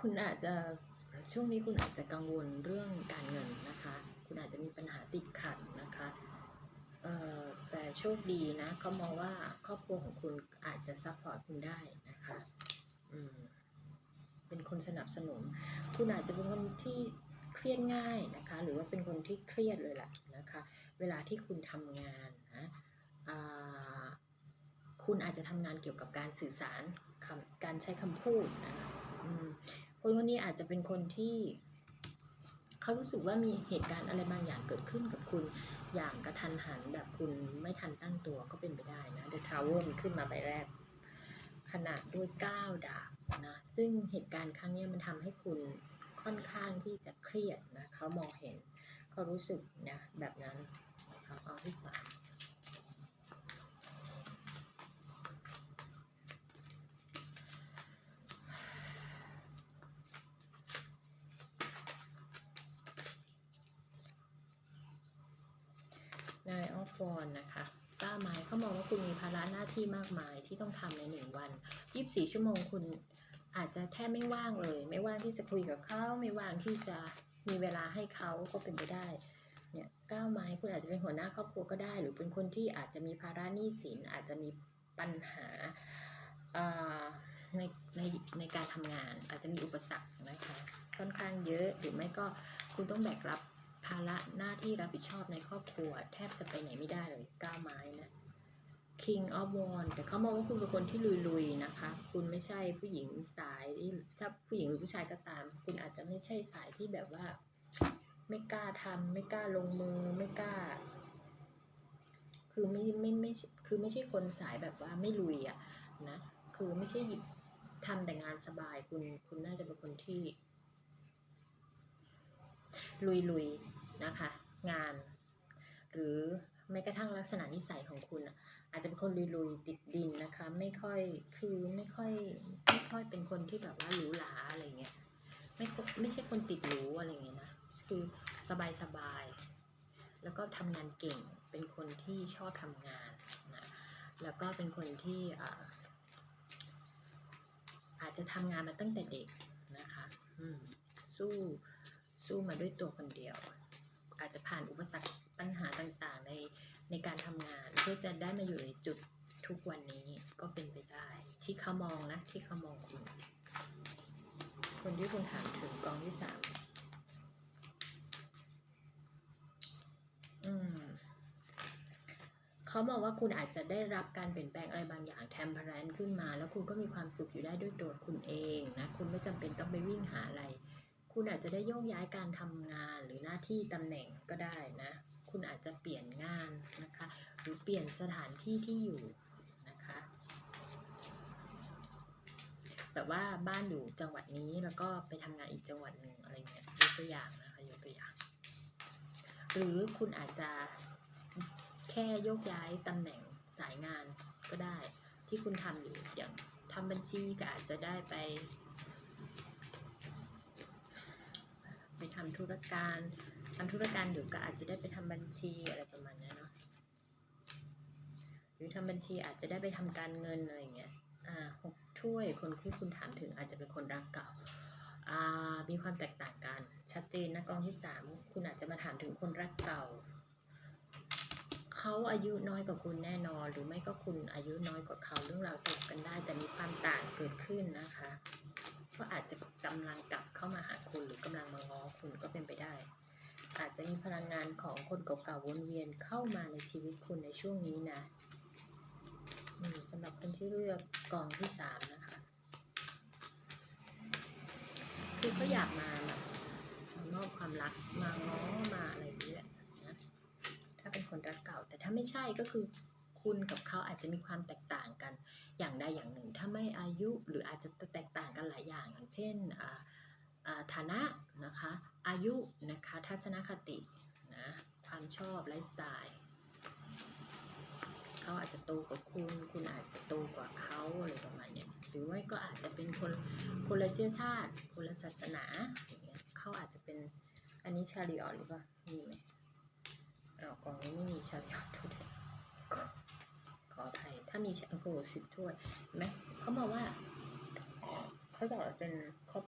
คุณอาจจะช่วงนี้คุณอาจจะกังวลเรื่องการเงินนะคะ คุณอาจจะมีปัญหาติดขัดนะคะเอ่อแต่โชคดีนะเขามองว่าครอบครัวของคุณอาจจะซัพพอร์ตคุณได้นะคะอืมเป็นคนสนับสนุน คุณอาจจะเป็นคนที่เครียดง่ายนะคะ หรือว่าเป็นคนที่เครียดเลยแหละนะคะ เวลาที่คุณทำงานนะคุณอาจจะทำงานเกี่ยวกับการสื่อสารการใช้คำพูดนะ คนคนนี้อาจจะเป็นคนที่เขารู้สึกว่ามีเหตุการณ์อะไรบางอย่างเกิดขึ้นกับคุณอย่างกระทันหันแบบคุณไม่ทันตั้งตัวก็เป็นไปได้นะ The Tower มันขึ้นมาใบแรก ขนาดด้วย 9 ดาบนะซึ่งเหตุการณ์ครั้งนี้มันทำให้คุณค่อนข้างที่จะเครียดนะเขามองเห็นเขารู้สึกนะแบบนั้นอาเอาที่สามนายออฟ วอนนะคะก้าไม้เขามองว่าคุณมีภาระหน้าที่มากมายที่ต้องทำในหนึ่งวัน24ชั่วโมงคุณอาจจะแทบไม่ว่างเลย ไม่ว่างที่จะคุยกับเขาไม่ว่างที่จะมีเวลาให้เขาก็เป็นไปได้เนี่ยก้าวไม้คุณอาจจะเป็นหัวหน้าครอบครัวก็ได้ หรือเป็นคนที่อาจจะมีภาระหนี้สินอาจจะมีปัญหาาในในในการทำงานอาจจะมีอุปสรรคนะคะค่อนข้างเยอะหรือไม่ก็คุณต้องแบกรับ ภาระหน้าที่รับผิดชอบในครอบครัว แทบจะไปไหนไม่ได้เลยก้าวไม้นะ King of w a n d แต่เขามองว่าคุณเป็นคนที่ลุยๆนะคะ คุณไม่ใช่ผู้หญิงสายที่ถ้าผู้หญิงหรือผู้ชายก็ตาม คุณอาจจะไม่ใช่สายที่แบบว่า ไม่กล้าทำไม่กล้าลงมือไม่กล้า คือไม่ไม่ไม่คือไม่ใช่คนสายแบบว่าไม่ลุยอะนะคือไม่ใช่หยิบทำแต่งานสบายคุณคุณน่าจะเป็นคนที่ ลุยๆนะคะ งาน หรือแม้กระทั่งลักษณะนิสัยของคุณอาจจะเป็นคนลุยๆติดดินนะคะ ไม่ค่อยคือไม่ค่อยไม่ค่อยเป็นคนที่แบบว่าหรูหราอะไรเงี้ยไม่ไม่ใช่คนติดหรูอะไรเงี้ยนะคือสบายสบายๆแล้วก็ทำงานเก่งเป็นคนที่ชอบทำงานนะแล้วก็เป็นคนที่อาอาจจะทำงานมาตั้งแต่เด็กนะคะสู้ สู้มาด้วยตัวคนเดียว อาจจะผ่านอุปสรรคปัญหาต่างๆ ในในการทำงานเพื่อจะได้มาอยู่ในจุดทุกวันนี้ก็เป็นไปได้ ที่เขามองนะ ที่เขามองคุณคนที่คุณถามถึงกองที่สามอืมเขามองว่าคุณอาจจะได้รับการเปลี่ยนแปลงอะไรบางอย่างแทมเพลนขึ้นมา แล้วคุณก็มีความสุขอยู่ได้ด้วยตัวคุณเองนะ คุณไม่จำเป็นต้องไปวิ่งหาอะไร คุณอาจจะได้โยกย้ายการทำงานหรือหน้าที่ตำแหน่งก็ได้นะ คุณอาจจะเปลี่ยนงานนะคะ หรือเปลี่ยนสถานที่ที่อยู่นะคะ แบบว่าบ้านอยู่จังหวัดนี้แล้วก็ไปทำงานอีกจังหวัดหนึ่งอะไรเงี้ยยกตัวอย่างนะคะยกตัวอย่าง หรือคุณอาจจะแค่โยกย้ายตำแหน่งสายงานก็ได้ ที่คุณทำอยู่อย่างทำบัญชีก็อาจจะได้ไป ไปทำธุรการทำธุรการอยู่ก็อาจจะได้ไปทำบัญชีอะไรประมาณนี้นเนาะหรือทำบัญชีอาจจะได้ไปทำการเงินอะไรเงี้ยอ่าหกถ้วยคนที่คุณถามถึงอาจจะเป็นคนรักเก่าอ่ามีความแตกต่างกันชัดเจนนะกองที่สามคุณอาจจะมาถามถึงคนรักเก่า เขาอายุน้อยกว่าคุณแน่นอน หรือไม่ก็คุณอายุน้อยกว่าเขาเรื่องราวสลับกันได้ แต่มีความต่างเกิดขึ้นนะคะก็อาจจะกำลังกลับเข้ามาหาคุณหรือกำลังมาง้อคุณก็เป็นไปได้ อาจจะมีพลังงานของคนเก่าๆวนเวียนเข้ามาในชีวิตคุณในช่วงนี้นะสำหรับคนที่เลือกกองที่สามนะคะคือเขาอยากมาแบบมอบความรักมาง้อมาอะไรอย่างนี้แหละาเป็นคนรักเก่า แต่ถ้าไม่ใช่ก็คือคุณกับเขาอาจจะมีความแตกต่างกันอย่างใดอย่างหนึ่ง ถ้าไม่อายุหรืออาจจะแตกต่างกันหลายอย่างอย่างเช่นฐานะนะคะอายุนะคะทัศนคตินะความชอบไลฟ์สไตล์เขาอาจจะโตกว่าคุณ คุณอาจจะโตกว่าเขาอะไรประมาณนี้หรือไม่ก็อาจจะเป็นคนคนละเชื้อชาติ คนละศาสนาอย่างเงี้ยเขาอาจจะเป็นอันนี้ชาลิออนหรือเปล่ามีไหม อากล่องนี้ไม่มีชาลิออนทุกทีขอขออภัยถ้ามีโอ้โหสิบถ้วยเห็นไหมเขาบอกว่าเขาบอกว่าเป็นครอบ